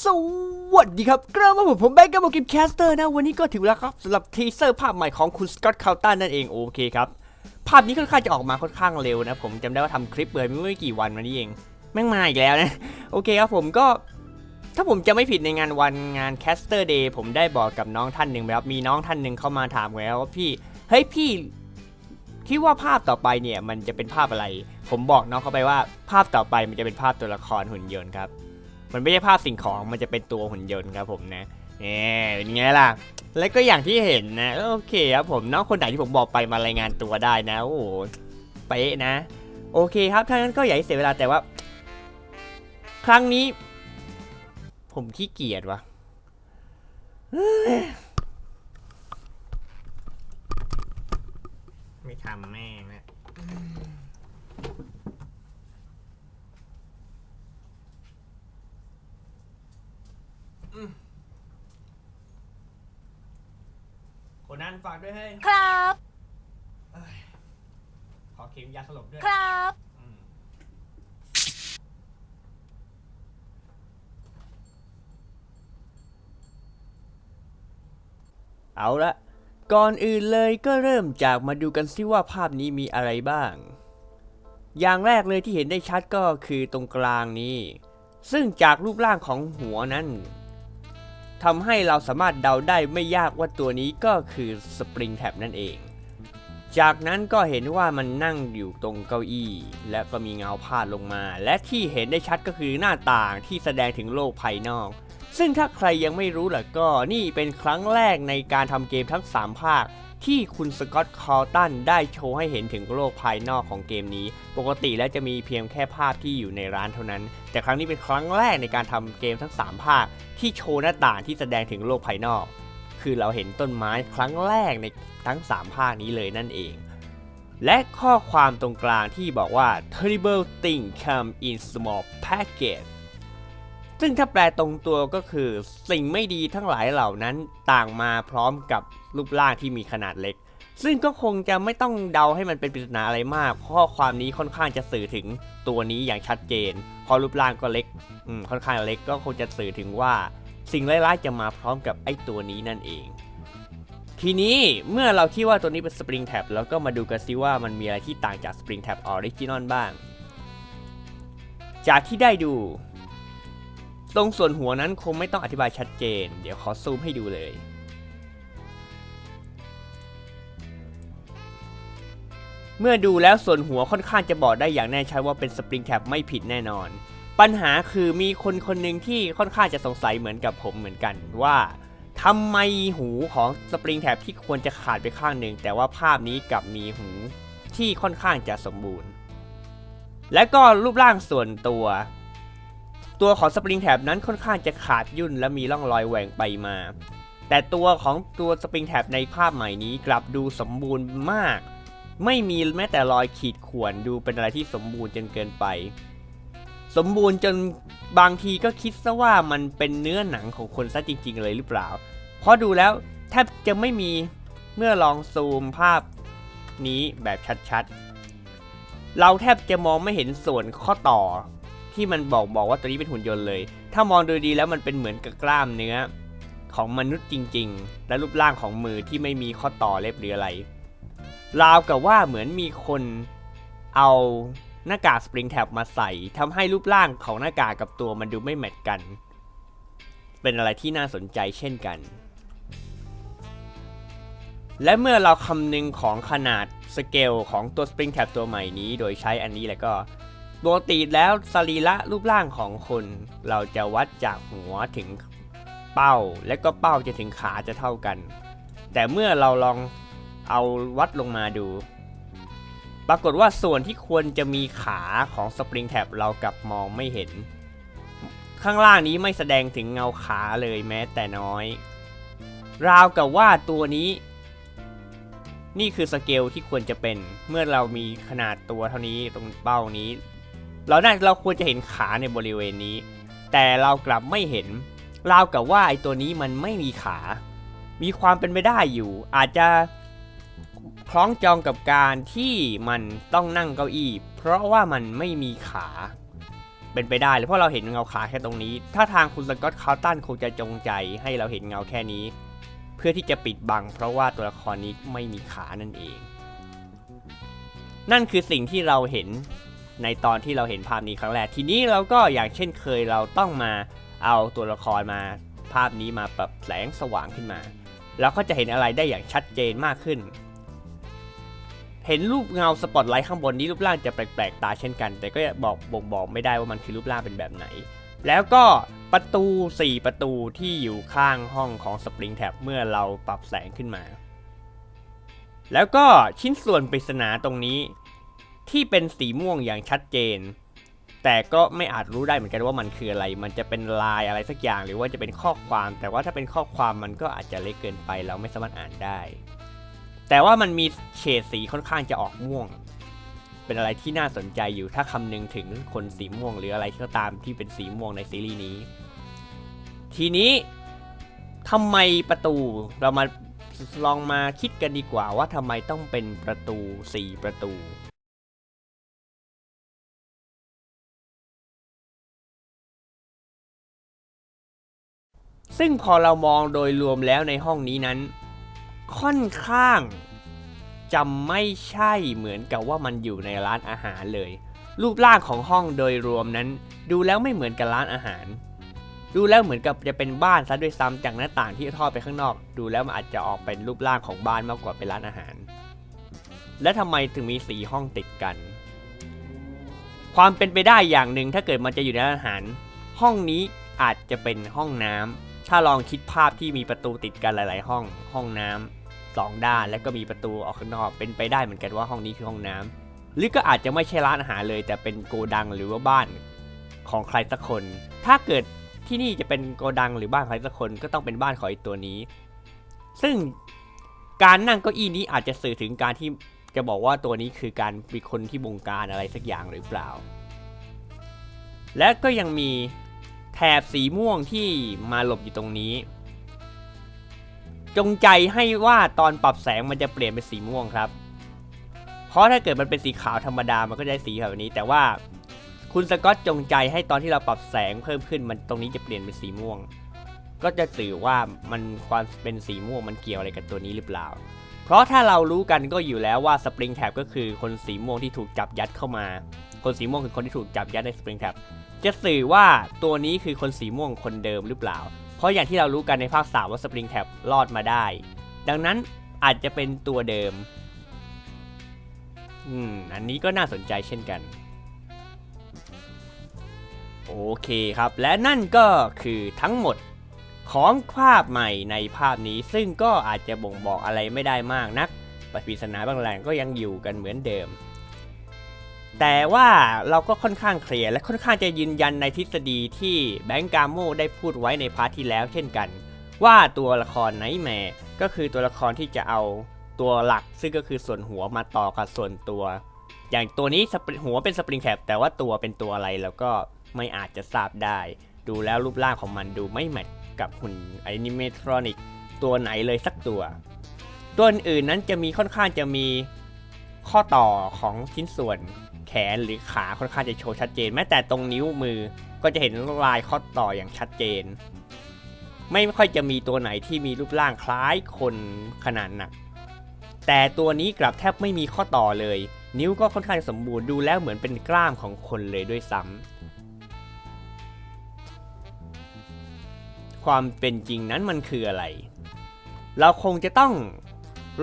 สวัสดีครับกลับมาผมผมแบงค์กับกิมแคสเตอร์นะ วันนี้ก็ถึงเวลาครับสำหรับทีเซอร์ภาพใหม่ของคุณสกอตคาวตันนั่นเองโอเคครับ ภาพนี้ค่อนข้างจะออกมาค่อนข้างเร็วนะ ผมจำได้ว่าทำคลิปเปิดไม่กี่วันมานี้เอง แม่งมาอีกแล้วนะ โอเคครับผมก็ ถ้าผมจะไม่ผิดในงานวันงานแคสเตอร์เดย์ผมได้บอกกับน้องท่านหนึ่งไปครับมีน้องท่านหนึ่งเข้ามาถามแล้วว่าพี่เฮ้ยพี่คิดว่าภาพต่อไปเนี่ยมันจะเป็นภาพอะไร ผมบอกน้องเขาไปว่าภาพต่อไปมันจะเป็นภาพตัวละครหุ่นยนต์ครับ มันไม่ใช่ภาพสิ่งของมันจะเป็นตัวหุ่นยนต์ครับผมนะเนี่ยเป็นไงล่ะ แล้วก็อย่างที่เห็นนะ โอเคครับผมน้องคนไหนที่ผมบอกไปมารายงานตัวได้นะ โอ้โหเป๊ะนะ โอเคครับถ้างั้นก็อย่าให้เสียเวลาแต่ว่า ครั้งนี้ ผมขี้เกียจวะไม่ทำแม่งนะ นนั้นฝากด้วยเฮ้ยครับขอเข็มยาสลบด้วยครับ อืมเอาละก่อนอื่นเลยก็เริ่มจากมาดูกันซิว่าภาพนี้มีอะไรบ้าง อย่างแรกเลยที่เห็นได้ชัดก็คือตรงกลางนี้ ซึ่งจากรูปร่างของหัวนั้น ทำให้เราสามารถเดาได้ไม่ยากว่าตัวนี้ก็คือสปริงแท็บนั่นเอง จากนั้นก็เห็นว่ามันนั่งอยู่ตรงเก้าอี้ และก็มีเงาพาดลงมา และที่เห็นได้ชัดก็คือหน้าต่างที่แสดงถึงโลกภายนอก ซึ่งถ้าใครยังไม่รู้ล่ะก็นี่เป็นครั้งแรกในการทำเกมทั้ง 3 ภาค ที่คุณสกอตคอลตันได้โชว์ให้เห็นถึงโลกภายนอกของเกมนี้ ปกติแล้วจะมีเพียงแค่ภาพที่อยู่ในร้านเท่านั้น แต่ครั้งนี้เป็นครั้งแรกในการทำเกมทั้ง 3 ภาค ที่โชว์หน้าต่างที่แสดงถึงโลกภายนอก คือเราเห็นต้นไม้ครั้งแรกในทั้ง 3 ภาคนี้เลยนั่นเองและข้อความตรงกลางที่บอกว่า terrible thing come in small package ซึ่งถ้าแปลตรงตัวก็คือ สิ่งไม่ดีทั้งหลายเหล่านั้นต่างมาพร้อมกับ รูปร่างที่มีขนาดเล็ก ซึ่งก็คงจะไม่ต้องเดาให้มันเป็นปริศนาอะไรมาก ข้อความนี้ค่อนข้างจะสื่อถึงตัวนี้อย่างชัดเจน เพราะรูปร่างก็เล็กค่อนข้างเล็กก็คงจะสื่อถึงว่า สิ่งร้ายๆจะมาพร้อมกับไอ้ตัวนี้นั่นเอง ทีนี้เมื่อเราคิดว่าตัวนี้เป็น Spring Tab แล้วก็มาดูกันซิว่ามันมีอะไรที่ต่างจาก Spring Tab Original บ้าง จากที่ได้ดูตรงส่วนหัวนั้นคงไม่ต้องอธิบายชัดเจน เดี๋ยวขอซูมให้ดูเลย เมื่อดูแล้วส่วนหัวค่อนข้างจะบอกได้อย่างแน่ชัดว่าเป็น Spring Tab ไม่ผิดแน่นอน ปัญหาคือมีคนคนหนึ่งที่ค่อนข้างจะสงสัยเหมือนกับผมเหมือนกันว่าทำไมหูของสปริงแท็บที่ควรจะขาดไปข้างหนึ่งแต่ว่าภาพนี้กลับมีหูที่ค่อนข้างจะสมบูรณ์ และก็รูปร่างส่วนตัว ตัวของสปริงแท็บนั้นค่อนข้างจะขาดยุ่นและมีร่องรอยแหว่งไปมา แต่ตัวของตัวสปริงแท็บในภาพใหม่นี้กลับดูสมบูรณ์มาก ไม่มีแม้แต่รอยขีดข่วนดูเป็นอะไรที่สมบูรณ์จนเกินไป สมบูรณ์จนบางทีก็คิดซะว่ามันเป็นเนื้อหนังของคนซะจริง ๆ เลยหรือเปล่า เพราะดูแล้วแทบจะไม่มีเมื่อลองซูมภาพนี้แบบชัดๆ เราแทบจะมองไม่เห็นส่วนข้อต่อ ที่มันบอกบอกว่าตัวนี้เป็นหุ่นยนต์เลย ถ้ามองดูดีแล้วมันเป็นเหมือนกับกล้ามเนื้อของมนุษย์จริง ๆ และรูปร่างของมือที่ไม่มีข้อต่อเล็บหรืออะไร ราวกับว่าเหมือนมีคนเอาหน้ากากสปริงแท็บมาใส่ทำให้รูปร่างของหน้ากากกับตัวมันดูไม่แมทกัน เป็นอะไรที่น่าสนใจเช่นกัน และเมื่อเราคำนึงของขนาดสเกลของตัว Spring Tab ตัวใหม่นี้ โดยใช้อันนี้แล้วก็ปกติแล้วสรีระรูปร่างของคน เราจะวัดจากหัวถึงเป้า และก็เป้าจะถึงขาจะเท่ากัน แต่เมื่อเราลอง เอาวัดลงมาดู ปรากฏว่าส่วนที่ควรจะมีขาของ Spring Tab เรากลับมองไม่เห็น ข้างล่างนี้ไม่แสดงถึงเงาขาเลยแม้แต่น้อย ราวกับว่าตัวนี้ นี่คือสเกลที่ควรจะเป็น เมื่อเรามีขนาดตัวเท่านี้ตรงเป้านี้ เราน่าเราควรจะเห็นขาในบริเวณนี้ แต่เรากลับไม่เห็น ราวกับว่าไอ้ตัวนี้มันไม่มีขามีความเป็นไปได้อยู่ อาจจะ คล้องจองกับการที่มันต้องนั่งเก้าอี้ เพราะว่ามันไม่มีขาเป็นไปได้เลยเพราะเราเห็นเงาขาแค่ตรงนี้ ถ้าทางคุณสกอตคาวตันคงจะจงใจให้เราเห็นเงาแค่นี้ เพื่อที่จะปิดบัง เพราะว่าตัวละครนี้ไม่มีขานั่นเอง นั่นคือสิ่งที่เราเห็นในตอนที่เราเห็นภาพนี้ครั้งแรก ทีนี้เราก็อย่างเช่นเคยเราต้องมาเอาตัวละครมา ภาพนี้มาปรับแสงสว่างขึ้นมาแล้วก็จะเห็นอะไรได้อย่างชัดเจนมากขึ้น เห็นรูปเงาสปอตไลท์ข้างบนนี้รูปร่างจะแปลกๆตาเช่นกัน แต่ก็บอกบ่งบอกไม่ได้ว่ามันคือรูปร่างเป็นแบบไหน แล้วก็ประตู 4 ประตูที่อยู่ข้างห้องของสปริงแท็บเมื่อเราปรับแสงขึ้นมา แล้วก็ชิ้นส่วนปริศนาตรงนี้ ที่เป็นสีม่วงอย่างชัดเจน แต่ก็ไม่อาจรู้ได้เหมือนกันว่ามันคืออะไร มันจะเป็นลายอะไรสักอย่างหรือว่าจะเป็นข้อความ แต่ว่าถ้าเป็นข้อความมันก็อาจจะเล็กเกินไปเราไม่สามารถอ่านได้ แต่ว่ามันมีเฉดสีค่อนข้างจะออกม่วง เป็นอะไรที่น่าสนใจอยู่ถ้าคำนึงถึงคนสีม่วงหรืออะไรก็ตามที่เป็นสีม่วงในซีรีส์นี้ ทีนี้ทำไมประตูเรามาลองมาคิดกันดีกว่าว่าทำไมต้องเป็นประตู 4 ประตูซึ่งพอเรามองโดยรวมแล้วในห้องนี้นั้น ค่อนข้างจะไม่ใช่เหมือนกับว่ามันอยู่ในร้านอาหารเลย รูปร่างของห้องโดยรวมนั้น ดูแล้วไม่เหมือนกับร้านอาหาร ดูแล้วเหมือนกับจะเป็นบ้านซะด้วยซ้ำจากหน้าต่างที่ทอดไปข้างนอก ดูแล้วมันอาจจะออกเป็นรูปร่างของบ้านมากกว่าเป็นร้านอาหาร และทำไมถึงมีสีห้องติดกัน ความเป็นไปได้อย่างหนึ่งถ้าเกิดมันจะอยู่ในร้านอาหาร ห้องนี้อาจจะเป็นห้องน้ำ ถ้าลองคิดภาพที่มีประตูติดกันหลาย ๆ ห้องห้องน้ำสองด้านแล้วก็มีประตูออกข้างนอก เป็นไปได้เหมือนกันว่าห้องนี้คือห้องน้ำหรือก็อาจจะไม่ใช่ร้านอาหารเลย แต่เป็นโกดังหรือว่าบ้านของใครสักคน ถ้าเกิดที่นี่จะเป็นโกดังหรือบ้านใครสักคนก็ต้องเป็นบ้านของไอตัวนี้ ซึ่งการนั่งเก้าอี้นี้อาจจะสื่อถึงการที่จะบอกว่าตัวนี้คือการมีคนที่บงการอะไรสักอย่างหรือเปล่า และก็ยังมี แถบสีม่วงที่มาหลบอยู่ตรงนี้ จงใจให้ว่าตอนปรับแสงมันจะเปลี่ยนเป็นสีม่วงครับ เพราะถ้าเกิดมันเป็นสีขาวธรรมดามันก็จะสีแบบนี้ แต่ว่าคุณสกอตจงใจให้ตอนที่เราปรับแสงเพิ่มขึ้นมันตรงนี้จะเปลี่ยนเป็นสีม่วง ก็จะสื่อว่ามันความเป็นสีม่วงมันเกี่ยวอะไรกับตัวนี้หรือเปล่า เพราะถ้าเรารู้กันก็อยู่แล้วว่าสปริงแท็บก็คือคนสีม่วงที่ถูกจับยัดเข้ามา คนสีม่วงคือคนที่ถูกจับยัดในสปริงแท็บ จะสื่อว่าตัวนี้คือคนสีม่วงคนเดิมหรือเปล่า เพราะอย่างที่เรารู้กันในภาคสามว่าสปริงแท็บรอดมาได้ ดังนั้นอาจจะเป็นตัวเดิม อืม อันนี้ก็น่าสนใจเช่นกัน โอเคครับ และนั่นก็คือทั้งหมดของภาพใหม่ในภาพนี้ ซึ่งก็อาจจะบ่งบอกอะไรไม่ได้มากนักปริศนาบางแหล่งก็ยังอยู่กันเหมือนเดิม แต่ว่าเราก็ค่อนข้างเคลียร์และค่อนข้างจะยืนยันในทฤษฎีที่แบงก์กาโมได้พูดไว้ในพาร์ทที่แล้วเช่นกัน ว่าตัวละครไนท์แมร์ก็คือตัวละครที่จะเอาตัวหลัก ซึ่งก็คือส่วนหัวมาต่อกับส่วนตัว อย่างตัวนี้หัวเป็นสปริงแคปแต่ว่าตัวเป็นตัวอะไรแล้วก็ไม่อาจจะทราบได้ ดูแล้วรูปร่างของมันดูไม่แมทกับหุ่นแอนิเมทรอนิกตัวไหนเลยสักตัว ตัวอื่นนั้นจะมีค่อนข้างจะมีข้อต่อของชิ้นส่วน แขนหรือขาค่อนข้างจะโชว์ชัดเจน แม้แต่ตรงนิ้วมือก็จะเห็นลายข้อต่ออย่างชัดเจน ไม่ค่อยจะมีตัวไหนที่มีรูปร่างคล้ายคนขนาดหนัก แต่ตัวนี้กลับแทบไม่มีข้อต่อเลย นิ้วก็ค่อนข้างสมบูรณ์ดูแล้วเหมือนเป็นกล้ามของคนเลยด้วยซ้ำความเป็นจริงนั้นมันคืออะไร เราคงจะต้อง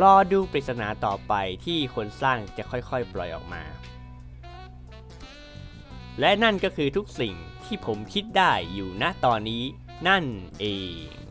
รอดูปริศนาต่อไปที่คนสร้างจะค่อยๆ ปล่อยออกมา และนั่นก็คือทุกสิ่งที่ผมคิดได้อยู่ณตอนนี้นั่นเอง